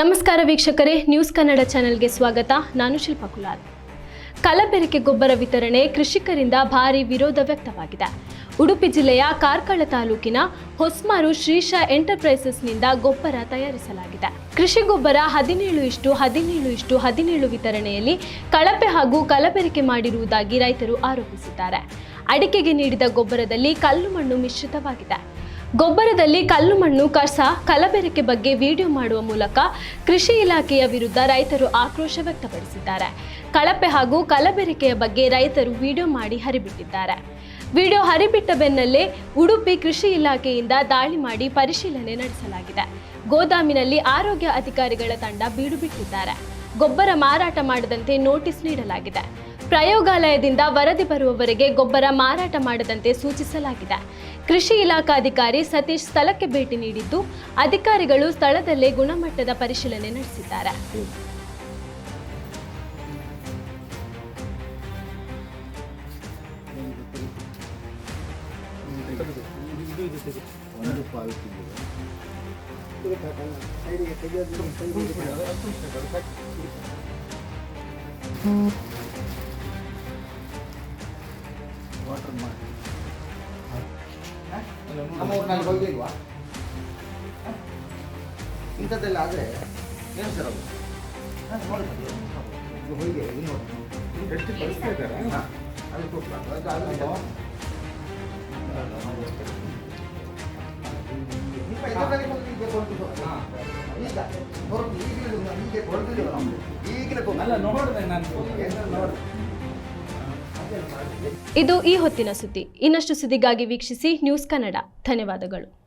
ನಮಸ್ಕಾರ ವೀಕ್ಷಕರೇ ನ್ಯೂಸ್ ಕನ್ನಡ ಚಾನೆಲ್ಗೆ ಸ್ವಾಗತ. ನಾನು ಶಿಲ್ಪಾ ಕುಲಾಲ್. ಕಲಬೆರಕೆ ಗೊಬ್ಬರ ವಿತರಣೆ ಕೃಷಿಕರಿಂದ ಭಾರಿ ವಿರೋಧ ವ್ಯಕ್ತವಾಗಿದೆ. ಉಡುಪಿ ಜಿಲ್ಲೆಯ ಕಾರ್ಕಳ ತಾಲೂಕಿನ ಹೊಸ್ಮಾರು ಶ್ರೀಶ ಎಂಟರ್ಪ್ರೈಸಸ್ನಿಂದ ಗೊಬ್ಬರ ತಯಾರಿಸಲಾಗಿದೆ. ಕೃಷಿ ಗೊಬ್ಬರ ಹದಿನೇಳು ಇಷ್ಟು ಹದಿನೇಳು ಇಷ್ಟು, ಹದಿನೇಳು ವಿತರಣೆಯಲ್ಲಿ ಕಳಪೆ ಹಾಗೂ ಕಲಬೆರಕೆ ಮಾಡಿರುವುದಾಗಿ ರೈತರು ಆರೋಪಿಸಿದ್ದಾರೆ. ಅಡಿಕೆಗೆ ನೀಡಿದ ಗೊಬ್ಬರದಲ್ಲಿ ಕಲ್ಲು ಮಣ್ಣು ಮಿಶ್ರಿತವಾಗಿದೆ. ಗೊಬ್ಬರದಲ್ಲಿ ಕಲ್ಲು ಮಣ್ಣು, ಕಸ, ಕಲಬೆರಕೆ ಬಗ್ಗೆ ವಿಡಿಯೋ ಮಾಡುವ ಮೂಲಕ ಕೃಷಿ ಇಲಾಖೆಯ ವಿರುದ್ಧ ರೈತರು ಆಕ್ರೋಶ ವ್ಯಕ್ತಪಡಿಸಿದ್ದಾರೆ. ಕಳಪೆ ಹಾಗೂ ಕಲಬೆರಕೆಯ ಬಗ್ಗೆ ರೈತರು ವಿಡಿಯೋ ಮಾಡಿ ಹರಿಬಿಟ್ಟಿದ್ದಾರೆ. ವಿಡಿಯೋ ಹರಿಬಿಟ್ಟ ಬೆನ್ನಲ್ಲೇ ಉಡುಪಿ ಕೃಷಿ ಇಲಾಖೆಯಿಂದ ದಾಳಿ ಮಾಡಿ ಪರಿಶೀಲನೆ ನಡೆಸಲಾಗಿದೆ. ಗೋದಾಮಿನಲ್ಲಿ ಆರೋಗ್ಯ ಅಧಿಕಾರಿಗಳ ತಂಡ ಬೀಡುಬಿಟ್ಟಿದ್ದಾರೆ. ಗೊಬ್ಬರ ಮಾರಾಟ ಮಾಡದಂತೆ ನೋಟಿಸ್ ನೀಡಲಾಗಿದೆ. ಪ್ರಯೋಗಾಲಯದಿಂದ ವರದಿ ಬರುವವರೆಗೆ ಗೊಬ್ಬರ ಮಾರಾಟ ಮಾಡದಂತೆ ಸೂಚಿಸಲಾಗಿದೆ. ಕೃಷಿ ಇಲಾಖಾಧಿಕಾರಿ ಸತೀಶ್ ಸ್ಥಳಕ್ಕೆ ಭೇಟಿ ನೀಡಿದ್ದು, ಅಧಿಕಾರಿಗಳು ಸ್ಥಳದಲ್ಲೇ ಗುಣಮಟ್ಟದ ಪರಿಶೀಲನೆ ನಡೆಸಿದ್ದಾರೆ. ಒಂದು ಪಾಲ್ಕಿದೆ ವಾಟರ್ ಮಾಡಿ ನಮ್ಮ ಊರಿನಲ್ಲಿ ಹೋಗಿಲ್ವಾ ಇಂಥದ್ದೆಲ್ಲ ಆದರೆ ಏನು ಸರ್ ಅದು? ಇದು ಹೋಗಿ ನೋಡಿ. ಎಷ್ಟು ಕಳಿಸ್ತಾ ಇದ್ದಾರೆ? ಅದು ಕೊಟ್ಬಿಟ್ಟು ಅದು ಈಗಲೇ ಬಂದು ಈಗ ಕೊಡ್ತಿದ್ದು. ಈಗ ಹೊರತು ಈಗಿನ ಹೀಗೆ ಹೊರಟಿದ್ದೀವಿ ನಾವು ಈಗಿನ ಕೊಟ್ಟು. ಅಲ್ಲ ನೋಡಿದೆ ನಾನು. ಏನು ನೋಡಿ ಇದು ಈ ಹೊತ್ತಿನ ಸುದ್ದಿ. ಇನ್ನಷ್ಟು ಸುದ್ದಿಗಾಗಿ ವೀಕ್ಷಿಸಿ ನ್ಯೂಸ್ ಕನ್ನಡ. ಧನ್ಯವಾದಗಳು.